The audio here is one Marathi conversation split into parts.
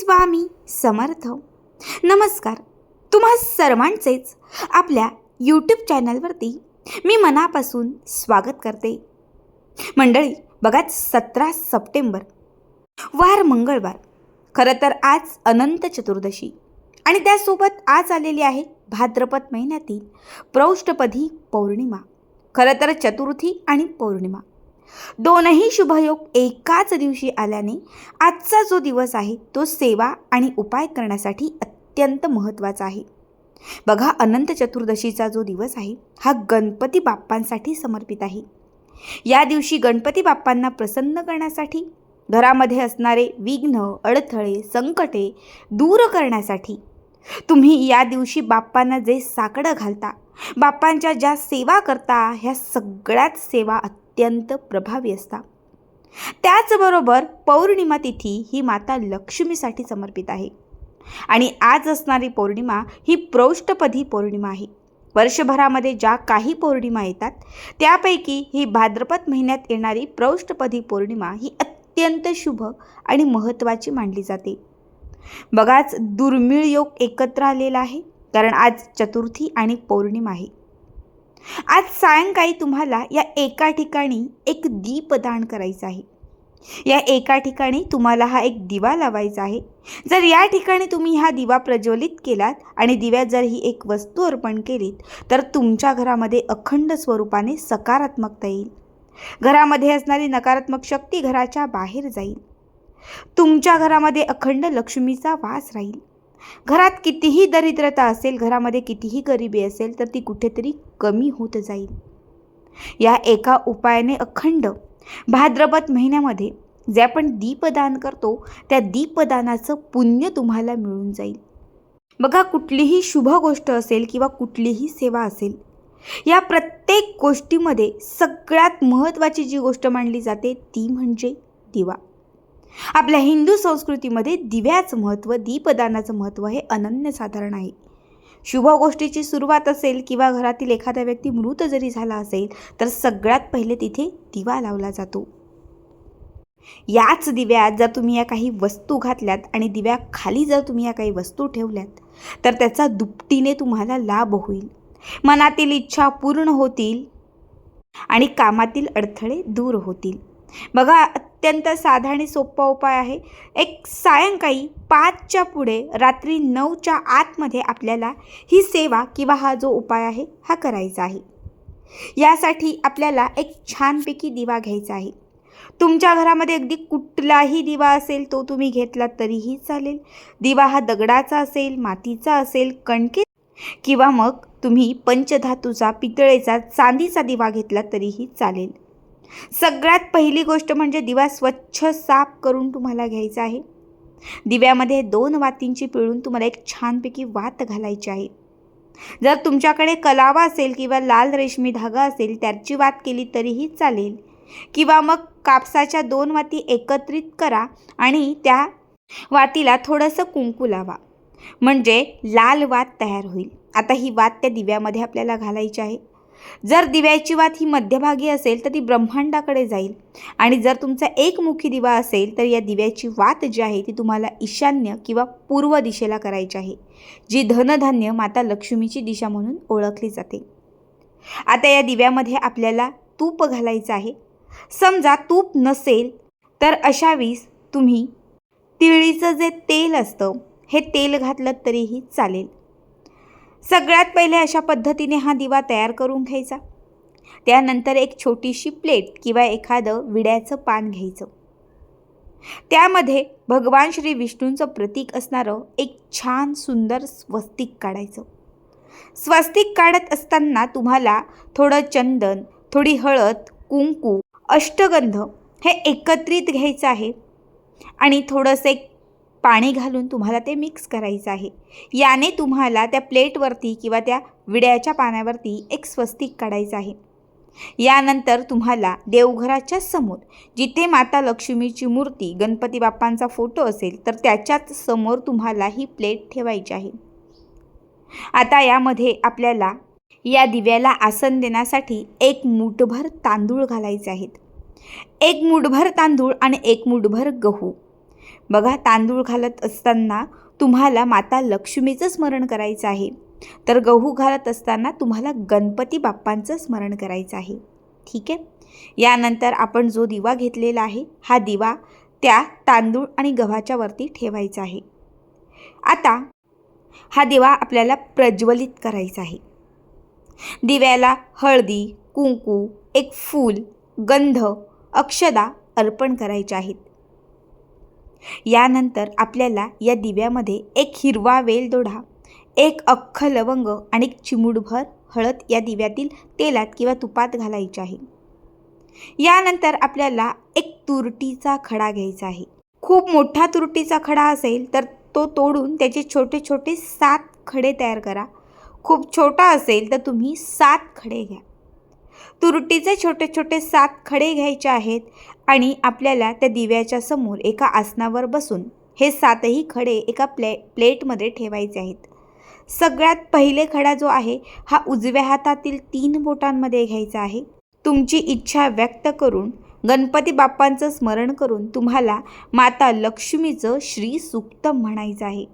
स्वामी समर्थ. नमस्कार. तुम्हा सर्वांचेच आपल्या यूट्यूब चॅनलवरती मी मनापासून स्वागत करते. मंडळी बघा सतरा सप्टेंबर. वार मंगळवार. खरं तर आज अनंत चतुर्दशी. आणि त्यासोबत आज आलेली आहे भाद्रपद महिन्यातील प्रौष्टपदी पौर्णिमा. खरं तर चतुर्थी आणि पौर्णिमा. दोनही शुभयोग एकाच दिवशी आल्याने आजचा जो दिवस आहे तो सेवा आणि उपाय करण्यासाठी अत्यंत महत्त्वाचा आहे. बघा अनंत चतुर्दशीचा जो दिवस आहे हा गणपती बाप्पांसाठी समर्पित आहे. या दिवशी गणपती बाप्पांना प्रसन्न करण्यासाठी घरामध्ये असणारे विघ्न अडथळे संकटे दूर करण्यासाठी तुम्ही या दिवशी बाप्पांना जे साकडं घालता बाप्पांच्या ज्या सेवा करता ह्या सगळ्याच सेवा अत्यंत प्रभावी असतात त्याचबरोबर पौर्णिमा तिथी ही माता लक्ष्मीसाठी समर्पित आहे. आणि आज असणारी पौर्णिमा ही प्रौष्टपदी पौर्णिमा आहे. वर्षभरामध्ये ज्या काही पौर्णिमा येतात त्यापैकी ही भाद्रपद महिन्यात येणारी प्रौष्टपदी पौर्णिमा ही अत्यंत शुभ आणि महत्त्वाची मानली जाते. बघाच दुर्मिळ योग एकत्र आलेला आहे कारण आज चतुर्थी आणि पौर्णिमा आहे. आज सायंकाळी तुम्हाला या एका ठिकाणी एक दीपदान करायचं आहे. या एका ठिकाणी तुम्हाला हा एक दिवा लावायचा आहे. जर या ठिकाणी तुम्ही हा दिवा प्रज्वलित केलात आणि दिव्यात जर ही एक वस्तू अर्पण केलीत तर तुमच्या घरामध्ये अखंड स्वरूपाने सकारात्मकता येईल. घरामध्ये असणारी नकारात्मक शक्ती घराच्या बाहेर जाईल. तुमच्या घरामध्ये अखंड लक्ष्मीचा वास राहील. घरात कितीही दरिद्रता असेल घरामध्ये कितीही गरिबी असेल तर ती कुठेतरी कमी होत जाईल. या एका उपायाने अखंड भाद्रपद महिन्यामध्ये जे आपण दीपदान करतो त्या दीपदानाचं पुण्य तुम्हाला मिळून जाईल. बघा कुठलीही शुभ गोष्ट असेल किंवा कुठलीही सेवा असेल या प्रत्येक गोष्टीमध्ये सगळ्यात महत्त्वाची जी गोष्ट मानली जाते ती म्हणजे दिवा. आपल्या हिंदू संस्कृतीमध्ये दिव्याचं महत्त्व दीपदानाचं महत्त्व हे अनन्यसाधारण आहे. शुभ गोष्टीची सुरुवात असेल किंवा घरातील एखादा व्यक्ती मृत जरी झाला असेल तर सगळ्यात पहिले तिथे दिवा लावला जातो. याच दिव्यात जर तुम्ही या काही वस्तू घातल्यात आणि दिव्या खाली जर तुम्ही या काही वस्तू ठेवल्यात तर त्याचा दुपटीने तुम्हाला लाभ होईल. मनातील इच्छा पूर्ण होतील आणि कामातील अडथळे दूर होतील. बघा अत्यंत साधा आणि सोपा उपाय आहे. एक सायंकाळी पाचच्या पुढे रात्री नऊच्या आतमध्ये आपल्याला ही सेवा किंवा हा जो उपाय आहे हा करायचा आहे. यासाठी आपल्याला एक छानपैकी दिवा घ्यायचा आहे. तुमच्या घरामध्ये अगदी कुठलाही दिवा असेल तो तुम्ही घेतला तरीही चालेल. दिवा हा दगडाचा असेल मातीचा असेल कणके किंवा मग तुम्ही पंचधातूचा पितळेचा चांदीचा दिवा घेतला तरीही चालेल. सगळ्यात पहिली गोष्ट म्हणजे दिवा स्वच्छ साफ करून तुम्हाला घ्यायचा आहे. दिव्यामध्ये दोन वातींची पिळून तुम्हाला एक छानपैकी वात घालायची आहे. जर तुमच्याकडे कलावा असेल किंवा लाल रेशमी धागा असेल त्याची वात केली तरीही चालेल. किंवा मग कापसाच्या दोन वाती एकत्रित करा आणि त्या वातीला थोडंसं कुंकू लावा. म्हणजे लाल वात तयार होईल. आता ही वात त्या दिव्यामध्ये आपल्याला घालायची आहे. जर दिव्याची वात ही मध्यभागी असेल तर ती ब्रह्मांडाकडे जाईल. आणि जर तुमचा एकमुखी दिवा असेल तर या दिव्याची वात जी आहे ती तुम्हाला ईशान्य किंवा पूर्व दिशेला करायची आहे जी धनधान्य माता लक्ष्मीची दिशा म्हणून ओळखली जाते. आता या दिव्यामध्ये आपल्याला तूप घालायचं आहे. समजा तूप नसेल तर अशा तुम्ही तिळीचं जे तेल असतं हे तेल घातलं तरीही चालेल. सगळ्यात पहिले अशा पद्धतीने हा दिवा तयार करून घ्यायचा. त्यानंतर एक छोटीशी प्लेट किंवा एखादं विड्याचं पान घ्यायचं. त्यामध्ये भगवान श्री विष्णूंचं प्रतीक असणारं एक छान सुंदर स्वस्तिक काढायचं. स्वस्तिक काढत असताना तुम्हाला थोडं चंदन थोडी हळद कुंकू अष्टगंध हे एकत्रित घ्यायचं आहे. आणि थोडंसं एक पाणी घालून तुम्हाला ते मिक्स करायचं आहे. याने तुम्हाला त्या प्लेटवरती किंवा त्या विड्याच्या पाण्यावरती एक स्वस्तिक काढायचं आहे. यानंतर तुम्हाला देवघराच्या समोर जिथे माता लक्ष्मीची मूर्ती गणपती बाप्पांचा फोटो असेल तर त्याच्याच समोर तुम्हाला ही प्लेट ठेवायची आहे. आता यामध्ये आपल्याला या दिव्याला आसन देण्यासाठी एक मूठभर तांदूळ घालायचे आहेत. एक मूठभर तांदूळ आणि एक मूठभर गहू. बघा तांदूळ घालत असताना तुम्हाला माता लक्ष्मीचं स्मरण करायचं आहे. तर गहू घालत असताना तुम्हाला गणपती बाप्पांचं स्मरण करायचं आहे. ठीक आहे? यानंतर आपण जो दिवा घेतलेला आहे हा दिवा त्या तांदूळ आणि गव्हाच्या वरती ठेवायचा आहे. आता हा दिवा आपल्याला प्रज्वलित करायचा आहे. दिव्याला हळदी कुंकू एक फूल गंध अक्षदा अर्पण करायचे आहेत. यानंतर आपल्याला या दिव्यामध्ये एक हिरवा वेलदोडा एक अख्ख लवंग आणि एक हळद या दिव्यातील तेलात किंवा तुपात घालायचे आहे. यानंतर आपल्याला एक तुरटीचा खडा घ्यायचा आहे. खूप मोठा तुरटीचा खडा असेल तर तो तोडून त्याचे छोटे छोटे सात खडे तयार करा. खूप छोटा असेल तर तुम्ही सात खडे घ्या. तुरटीचे छोटे छोटे सात खडे घ्यायचे आहेत आणि आपल्याला त्या दिव्याच्या समोर एका आसनावर बसून हे सातही खडे एका प्ले प्लेटमध्ये ठेवायचे आहेत. सगळ्यात पहिले खडा जो आहे हा उजव्या हातातील तीन बोटांमध्ये घ्यायचा आहे. तुमची इच्छा व्यक्त करून गणपती बाप्पांचं स्मरण करून तुम्हाला माता लक्ष्मीचं श्री सुक्त म्हणायचं आहे.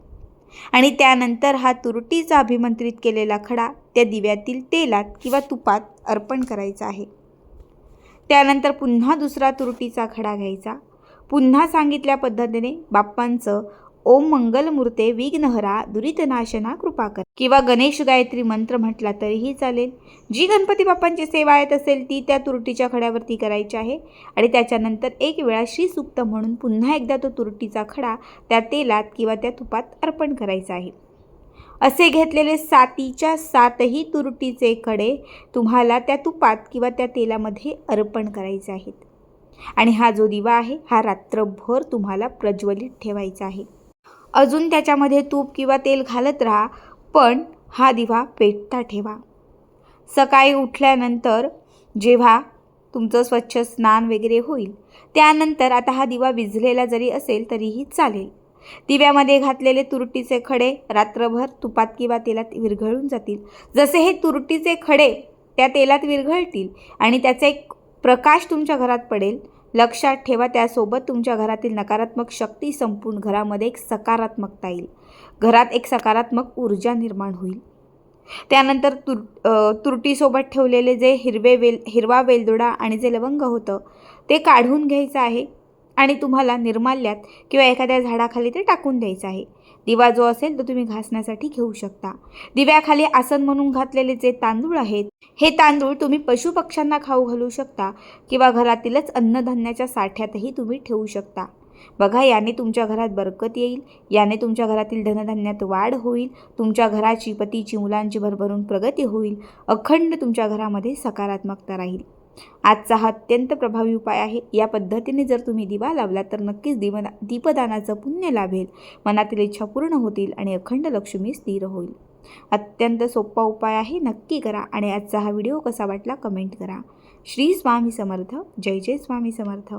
आणि त्यानंतर हा तुरटीचा अभिमंत्रित केलेला खडा त्या दिव्यातील तेलात किंवा तुपात अर्पण करायचा आहे. त्यानंतर पुन्हा दुसरा तुरटीचा खडा घ्यायचा. पुन्हा सांगितल्या पद्धतीने बाप्पांचं ओम मंगलमूर्ते विघ्नहरा दुरितनाशना कृपा कर. किंवा गणेश गायत्री मंत्र म्हटला तरीही चालेल. जी गणपती बाप्पांची सेवा येत असेल ती त्या तुरटीच्या खड्यावरती करायची आहे. आणि त्याच्यानंतर एक वेळा श्री म्हणून पुन्हा एकदा तो तुरटीचा खडा त्या तेलात किंवा त्या तुपात अर्पण करायचा आहे. असे घेतलेले सातीच्या सातही तुरटीचे कडे तुम्हाला त्या तुपात किंवा त्या तेलामध्ये अर्पण करायचे आहेत. आणि हा जो दिवा आहे हा रात्रभर तुम्हाला प्रज्वलित ठेवायचा आहे. अजून त्याच्यामध्ये तूप किंवा तेल घालत राहा पण हा दिवा पेटता ठेवा. सकाळी उठल्यानंतर जेव्हा तुमचं स्वच्छ स्नान वगैरे होईल त्यानंतर आता हा दिवा विझलेला जरी असेल तरीही चालेल. दिव्यामध्ये घातलेले तुरटीचे खडे रात्रभर तुपात किंवा तेलात विरघळून जातील. जसे हे तुरटीचे खडे त्या तेलात विरघळतील आणि त्याचा एक प्रकाश तुमच्या घरात पडेल लक्षात ठेवा त्यासोबत तुमच्या घरातील नकारात्मक शक्ती संपूर्ण घरामध्ये एक सकारात्मकता येईल. घरात एक सकारात्मक ऊर्जा निर्माण होईल. त्यानंतर तुर तुरटीसोबत ठेवलेले जे हिरवे वेल हिरवा वेलदोडा आणि जे लवंग होतं ते काढून घ्यायचं आहे. आणि तुम्हाला निर्माल्यात किंवा एखाद्या झाडाखाली ते टाकून द्यायचं आहे. दिवा जो असेल तो तुम्ही घासण्यासाठी घेऊ शकता. दिव्याखाली आसन म्हणून घातलेले जे तांदूळ आहेत हे तांदूळ तुम्ही पशुपक्ष्यांना खाऊ घालू शकता किंवा घरातीलच अन्नधान्याच्या साठ्यातही तुम्ही ठेवू शकता. बघा याने तुमच्या घरात बरकत येईल याने तुमच्या घरातील धनधान्यात वाढ होईल तुमच्या घराची पतीची मुलांची भरभरून प्रगती होईल अखंड तुमच्या घरामध्ये सकारात्मकता राहील. आजचा हा अत्यंत प्रभावी उपाय आहे. या पद्धतीने जर तुम्ही दिवा लावला तर नक्कीच दिवदा दीपदानाचं पुण्य लाभेल. मनातील इच्छा पूर्ण होतील आणि अखंड लक्ष्मी स्थिर होईल. अत्यंत सोपा उपाय आहे नक्की करा आणि आजचा हा व्हिडिओ कसा वाटला कमेंट करा. श्री स्वामी समर्थ. जय जय स्वामी समर्थ.